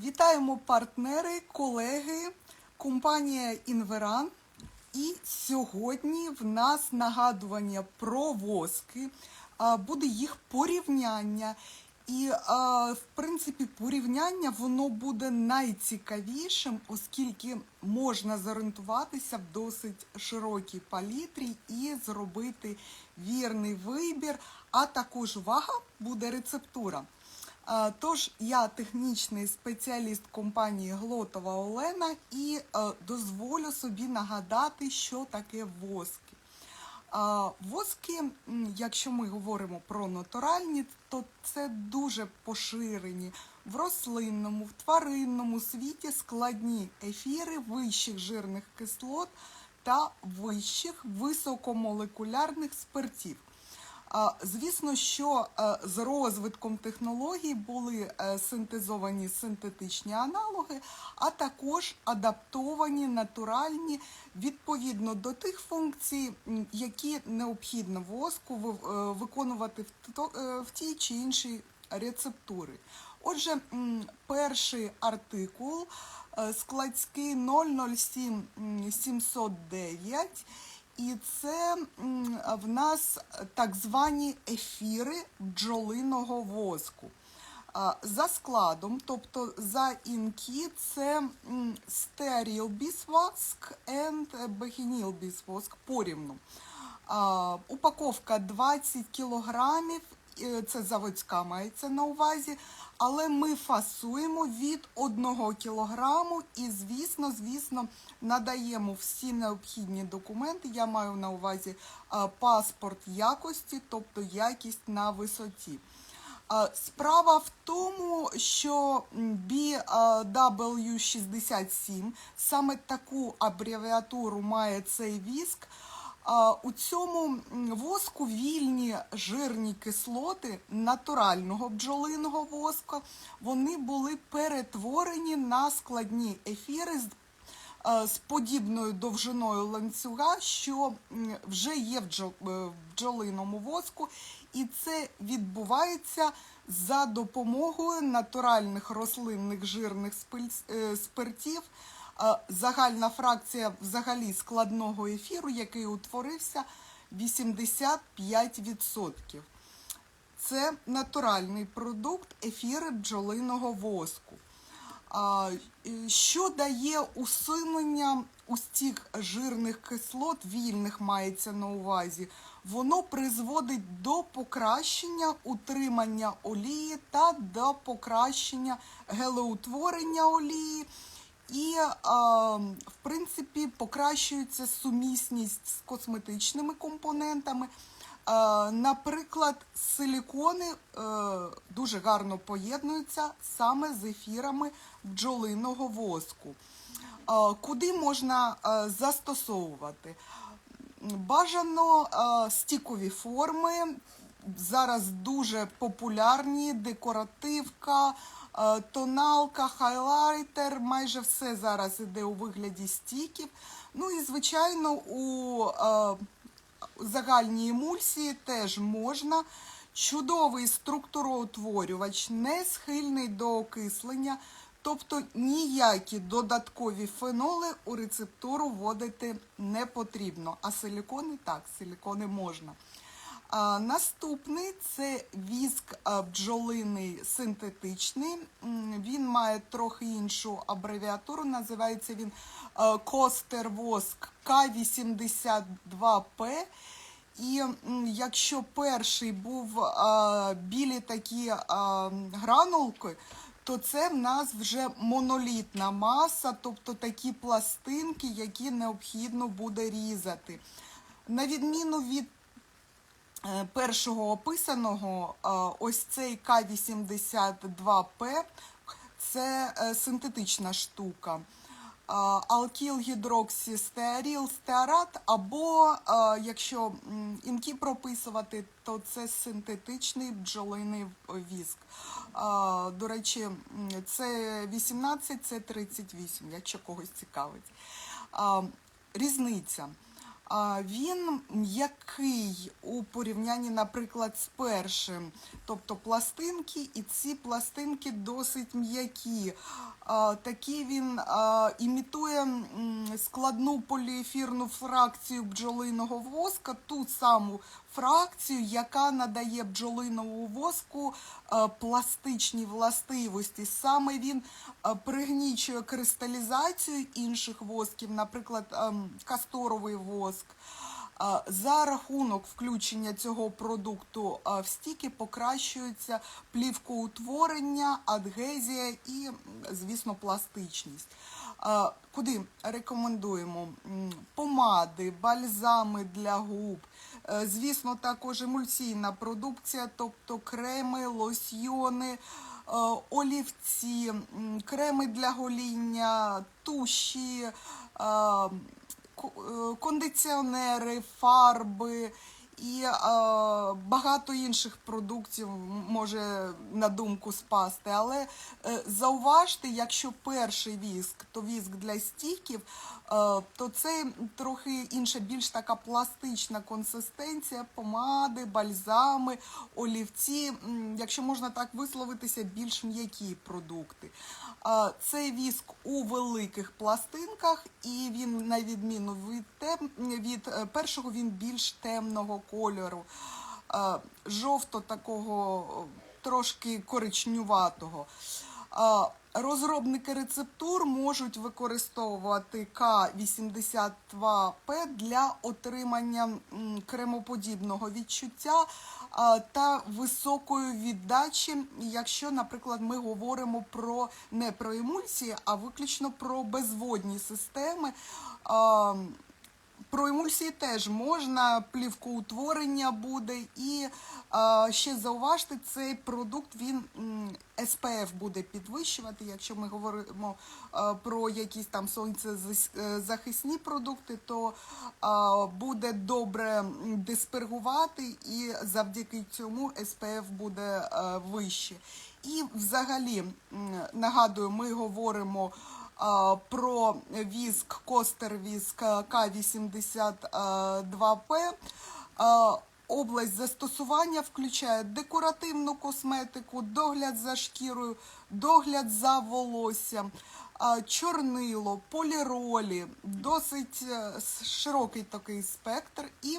Вітаємо партнери, колеги, компанія Інверан. І сьогодні в нас нагадування про воски, буде їх порівняння. І, в принципі, порівняння воно буде найцікавішим, оскільки можна зорієнтуватися в досить широкій палітрі і зробити вірний вибір, а також вага буде рецептура. Тож я технічний спеціаліст компанії Глотова Олена і е, дозволю собі нагадати, що таке воски. Воски, якщо ми говоримо про натуральні, то це дуже поширені в рослинному, в тваринному світі складні ефіри вищих жирних кислот та вищих високомолекулярних спиртів. Звісно, що е, з розвитком технологій були е, синтезовані синтетичні аналоги, а також адаптовані натуральні відповідно до тих функцій, які необхідно воску е, виконувати в тій чи іншій рецептури. Отже, перший артикул складський 007 м, 709. І це в нас так звані ефіри бджолиного воску. За складом, тобто за інкі, це стеріл бісвоск і бехініл бісвоск порівну. Упаковка 20 кілограмів, це заводська мається на увазі, але ми фасуємо від 1 кілограму і, звісно, звісно, надаємо всі необхідні документи. Я маю на увазі паспорт якості, тобто якість на висоті. Справа в тому, що м, BW67 саме таку абревіатуру має цей віск. У цьому воску вільні жирні кислоти натурального бджолиного воска. Вони були перетворені на складні ефіри з е, подібною довжиною ланцюга, що вже є е, в бджолиному воску, і це відбувається за допомогою натуральних рослинних жирних е, спиртів. Загальна фракція взагалі складного ефіру, який утворився, 85%. Це натуральний продукт ефіри бджолиного воску. Що дає усунення ось жирних кислот, вільних мається на увазі, воно призводить до покращення утримання олії та до покращення гелеутворення олії. І, в принципі, покращується сумісність з косметичними компонентами. Наприклад, силікони е, дуже гарно поєднуються саме з ефірами бджолиного воску. Куди можна е, застосовувати? Бажано е, стікові форми. Зараз дуже популярні декоративка, тоналка, хайлайтер. Майже все зараз іде у вигляді стіків. Ну і, звичайно, у е, загальній емульсії теж можна. Чудовий структуроутворювач, не схильний до окислення, тобто ніякі додаткові феноли у рецептуру вводити не потрібно. А силікони так, силікони можна. Наступний це віск бджолиний синтетичний. Він має трохи іншу абревіатуру. Називається він Костер Воск К82П. І якщо перший був білі такі гранулки, то це в нас вже монолітна маса, тобто такі пластинки, які необхідно буде різати. На відміну від першого описаного, е, ось цей К82П це е, синтетична штука. Алкіл гідроксістеаріл стеарат, або, е, якщо м, інки прописувати, то це синтетичний бджолиний віск. Е, До речі, це 18, це 38, якщо когось цікавить. Різниця. Він м'який у порівнянні, наприклад, з першим. Тобто пластинки, і ці пластинки досить м'які. Такий він імітує складну поліефірну фракцію бджолиного воска, ту саму фракцію, яка надає бджолиному воску е, пластичні властивості. Саме він е, пригнічує кристалізацію інших восків, наприклад, ем, касторовий воск. Е, За рахунок включення цього продукту в стіки покращується плівкоутворення, адгезія і, звісно, пластичність. Куди рекомендуємо? Помади, бальзами для губ. Е, Звісно, також емульсійна продукція, тобто креми, лосьйони, е, олівці, креми для гоління, туші, е, кондиціонери, фарби і е, багато інших продуктів може на думку спасти. Але е, зауважте, якщо перший віск, то віск для стіків, е, то це трохи інша, більш така пластична консистенція, помади, бальзами, олівці, якщо можна так висловитися, більш м'які продукти. А, Цей віск у великих пластинках, і він, на відміну від, тем, від е, першого, він більш темного кольору, жовто такого трошки коричнюватого. Розробники рецептур можуть використовувати К82П для отримання кремоподібного відчуття та високої віддачі, якщо, наприклад, ми говоримо про не про емульсії, а виключно про безводні системи. Про емульсії теж можна, плівкоутворення буде. І а, ще зауважте, цей продукт він SPF буде підвищувати. Якщо ми говоримо а, про якісь там сонцезахисні продукти, то а, буде добре диспергувати, і завдяки цьому SPF буде а, вище. І взагалі, нагадую, ми говоримо про віск Костер віск К82П. Область застосування включає декоративну косметику, догляд за шкірою, догляд за волоссям, чорнило, поліролі, досить е, широкий такий спектр. І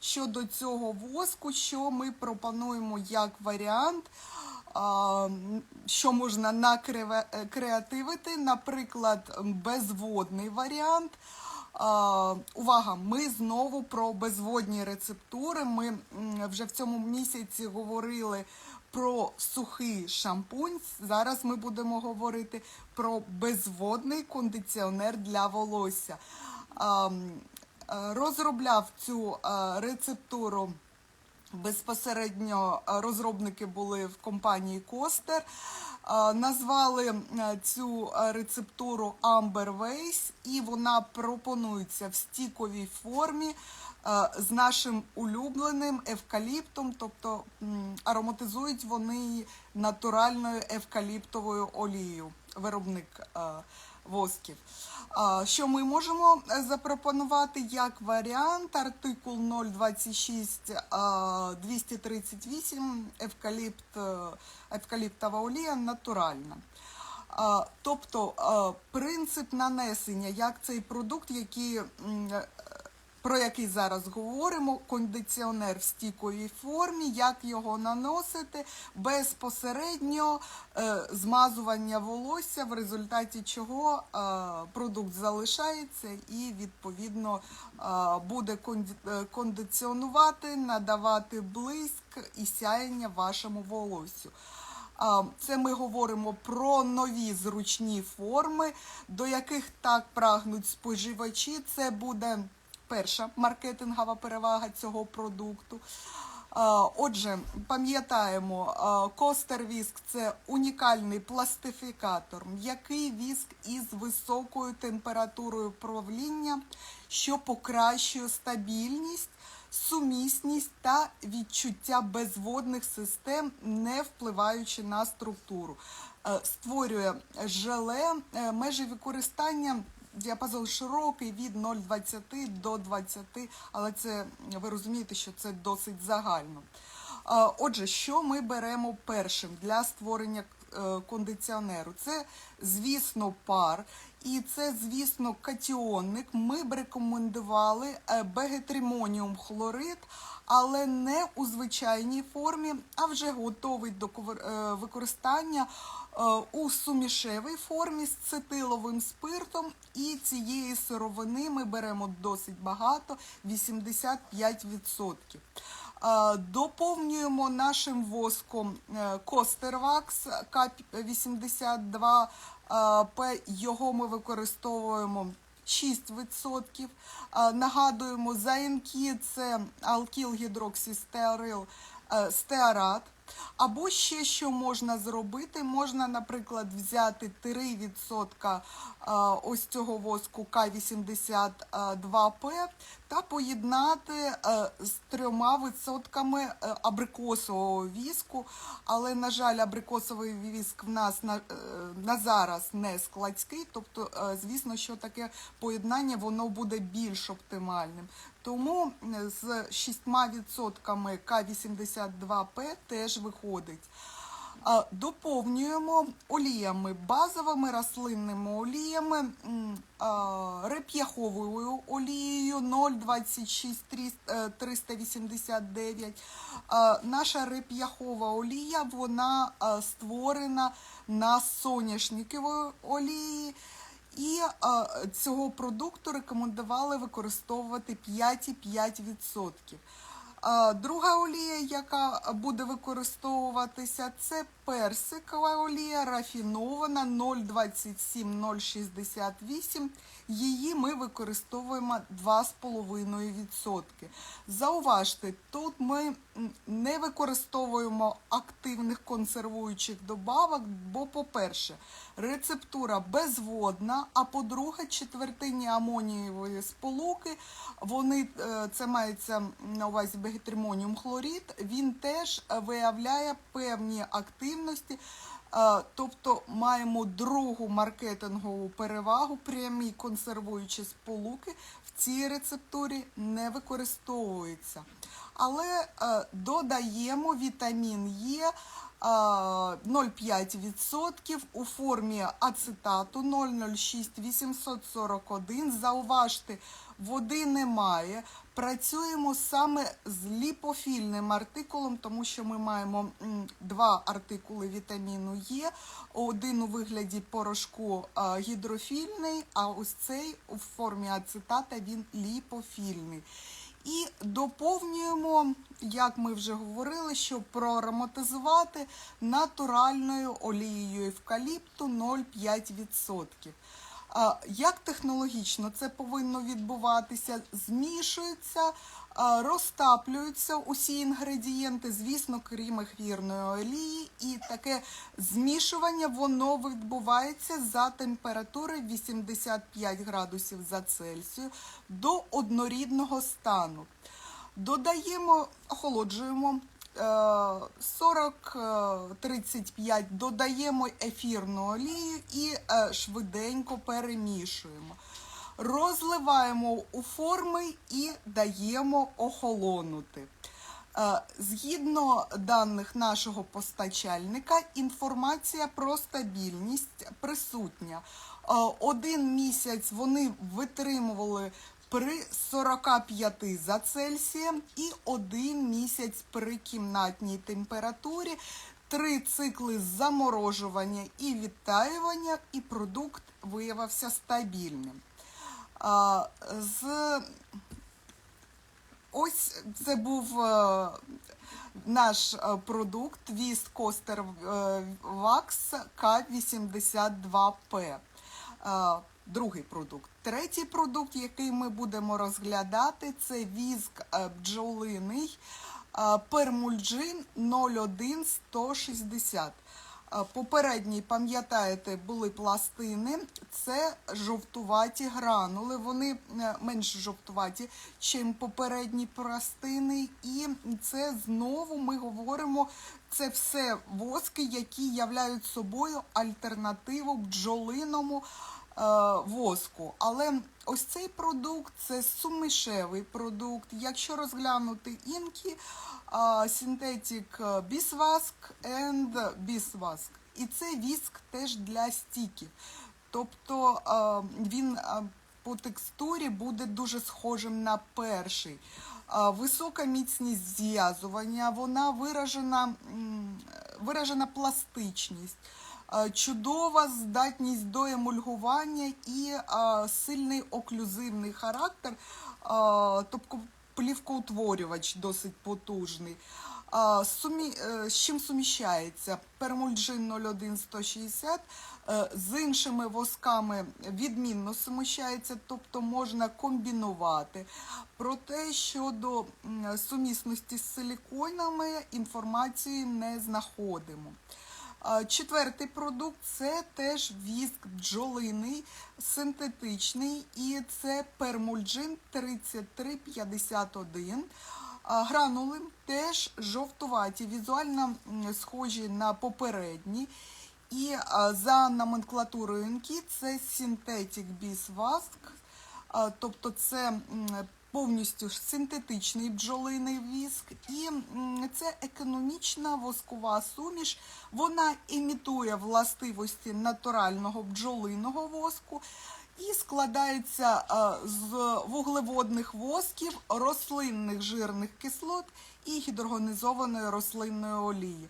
щодо цього воску, що ми пропонуємо як варіант, що можна накреативити, наприклад, безводний варіант. Увага, ми знову про безводні рецептури. Ми вже в цьому місяці говорили про сухий шампунь. Зараз ми будемо говорити про безводний кондиціонер для волосся. Е, розробляв цю е, рецептуру. Безпосередньо е, розробники були в компанії Костер. Е, Назвали е, цю рецептуру Amber Ways, і вона пропонується в стіковій формі з нашим улюбленим евкаліптом, тобто ароматизують вони натуральною евкаліптовою олією. Виробник восків. Що ми можемо е, запропонувати як варіант? Артикул 026 238 евкаліпт, е, евкаліптова олія натуральна. Тобто принцип нанесення, як цей продукт, який е, про який зараз говоримо, кондиціонер в стійковій формі, як його наносити безпосередньо е, змазування волосся, в результаті чого е, продукт залишається і відповідно е, буде е, кондиціонувати, надавати блиск і сяєння вашому волоссю. Це ми говоримо про нові зручні форми, до яких так прагнуть споживачі. Це буде перша маркетингова перевага цього продукту. Отже, пам'ятаємо, Костер віск це унікальний пластифікатор, м'який віск із високою температурою правління, що покращує стабільність, сумісність та відчуття безводних систем, не впливаючи на структуру. Е, Створює желе, е, межі використання діапазон широкий від 0,20 до 20, але це ви розумієте, що це досить загально. Отже, що ми беремо першим для створення е, кондиціонеру? Це, звісно, пар, і це, звісно, катіонник. Ми б рекомендували е, бегетримоніум хлорид, але не у звичайній формі, а вже готовий до е, використання е, у сумішевій формі з цетиловим спиртом. І цієї сировини ми беремо досить багато 85%. Е, Доповнюємо нашим воском е, Костервакс К82 П. Його ми використовуємо 6%. Е, Нагадуємо, заянки це алкілгідроксістеарил е, стеарат. Або ще що можна зробити, можна, наприклад, взяти 3% е, ось цього воску К82П та поєднати е, з трьома відсотками е, абрикосового віску. Але, на жаль, абрикосовий віск в нас на, е, на зараз не складський, тобто, е, звісно, що таке поєднання воно буде більш оптимальним. Тому е, з 6% К82П теж виходить. Доповнюємо оліями, базовими рослинними оліями, реп'яховою олією 0,26 е, 389. А, Наша реп'яхова олія вона створена на соняшниковій олії. І а, цього продукту рекомендували використовувати 5,5%. А, Друга олія, яка буде використовуватися, це персикова олія, рафінована 0,27-0,68. Її ми використовуємо 2,5%. Зауважте, тут ми не використовуємо активних консервуючих добавок, бо, по-перше, рецептура безводна, а по-друге, четвертині амонієвої сполуки, вони, е, це мається на увазі бегетримоніум хлорид, він теж е, виявляє певні активності. Е, Тобто маємо другу маркетингову перевагу, прямі консервуючі сполуки в цій рецептурі не використовуються. Але е, додаємо вітамін е, 0,5% у формі ацетату 006 841. Зауважте, води немає. Працюємо саме з ліпофільним артикулом, тому що ми маємо два артикули вітаміну Е. Один у вигляді порошку гідрофільний, а ось цей у формі ацетата він ліпофільний. І доповнюємо, як ми вже говорили, щоб проароматизувати натуральною олією евкаліпту 0,5%. Як технологічно це повинно відбуватися? Змішуються, а, розтаплюються усі інгредієнти, звісно, крім ехвірної олії, і таке змішування воно відбувається за температури 85 градусів за Цельсію до однорідного стану. Додаємо, охолоджуємо. Е, 40-35 додаємо ефірну олію і е, швиденько перемішуємо. Розливаємо у форми і даємо охолонути. Е, Згідно даних нашого постачальника, інформація про стабільність присутня. Е, Один місяць вони витримували при 45 за Цельсієм і один місяць при кімнатній температурі. Три цикли заморожування і відтаювання, і продукт виявився стабільним. А, З Ось це був е, наш е, продукт Віст Костер Вакс К82П. Другий продукт. Третій продукт, який ми будемо розглядати, це віск е, бджолиний е, Пермульджин 01160. Е, Попередній, пам'ятаєте, були пластини. Це жовтуваті гранули. Вони менш жовтуваті, чим попередні пластини. І це знову ми говоримо. Це все воски, які являють собою альтернативу бджолиному воску. Але ось цей продукт це сумішевий продукт. Якщо розглянути інки, синтетик бісваск and бісваск. І це віск теж для стіків. Тобто е, він е, по текстурі буде дуже схожим на перший. Е, Висока міцність зв'язування, вона виражена, виражена пластичність, е, чудова здатність до емульгування і е, сильний оклюзивний характер, е, тобто плівкоутворювач досить потужний. Сумі... е, З чим суміщається? Пермульджин 01160 е, з іншими восками відмінно суміщається, тобто можна комбінувати. Проте щодо сумісності з силіконами інформації не знаходимо. Четвертий продукт це теж віск бджолиний, синтетичний, і це пермульджин 3351. А, Гранули теж жовтуваті, візуально схожі на попередні. І за номенклатурою інкі це Beeswax, а, тобто це повністю ж синтетичний бджолиний віск, і це економічна воскова суміш. Вона імітує властивості натурального бджолиного воску і складається е, з вуглеводних восків, рослинних жирних кислот і гідрогенізованої рослинної олії.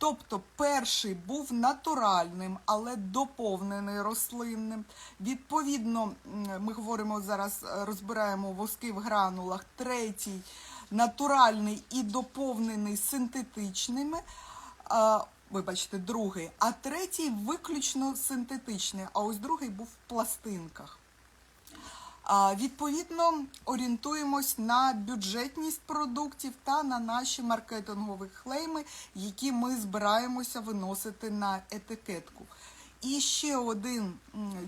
Тобто перший був натуральним, але доповнений рослинним. Відповідно, ми говоримо зараз, е, розбираємо воски в гранулах. Третій натуральний і доповнений синтетичними. Вибачте, другий, а третій виключно синтетичний, а ось другий був в пластинках. Відповідно, орієнтуємось на бюджетність продуктів та на наші маркетингові клейми, які ми збираємося виносити на етикетку. І ще один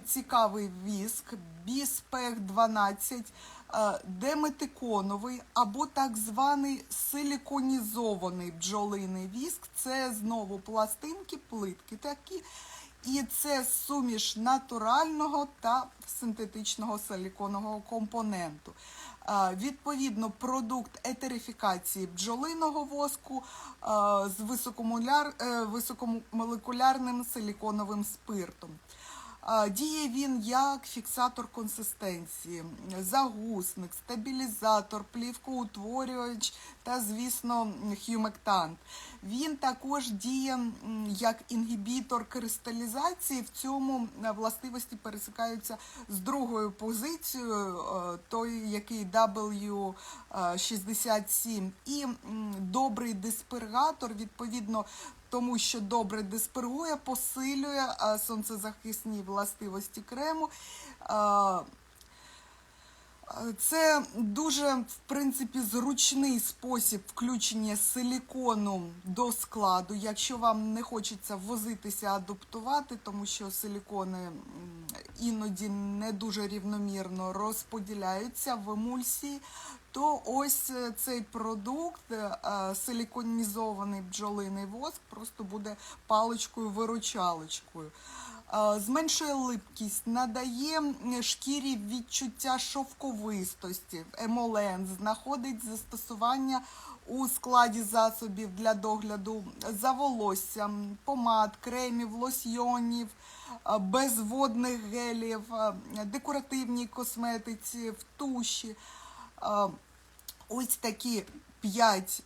цікавий віск Біспех 12 е, деметиконовий або так званий силіконізований бджолиний віск. Це знову пластинки, плитки такі. І це суміш натурального та синтетичного силіконового компоненту. Відповідно, продукт етерифікації бджолиного воску з е, високомолекулярним силіконовим спиртом. Діє він як фіксатор консистенції, загусник, стабілізатор, плівкоутворювач та, звісно, хюмектант. Він також діє як інгібітор кристалізації. В цьому е, властивості пересикаються з другою позицією, е, той, який W67, і добрий диспергатор, відповідно, тому що добре диспергує, посилює сонцезахисні властивості крему. Це дуже в принципі зручний спосіб включення силікону до складу. Якщо вам не хочеться возитися, адаптувати, тому що силікони іноді не дуже рівномірно розподіляються в емульсії, то ось е, цей продукт, е, силіконізований бджолиний воск, просто буде паличкою-виручалочкою. Е, Зменшує липкість, надає шкірі відчуття шовковистості, емолен, знаходить застосування у складі засобів для догляду за волоссям, помад, кремів, лосьйонів, е, безводних гелів, е, декоративній косметиці, в туші. Ось такі 5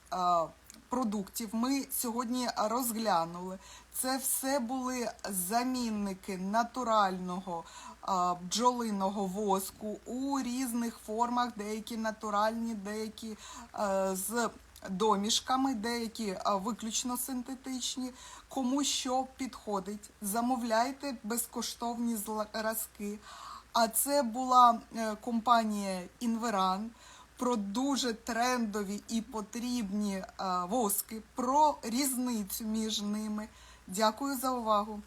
продуктів ми сьогодні розглянули. Це все були замінники натурального бджолиного воску у різних формах, деякі натуральні, деякі з домішками, деякі виключно синтетичні. Кому що підходить, замовляйте безкоштовні зразки. А це була е, компанія Інверан про дуже трендові і потрібні е, воски, про різницю між ними. Дякую за увагу.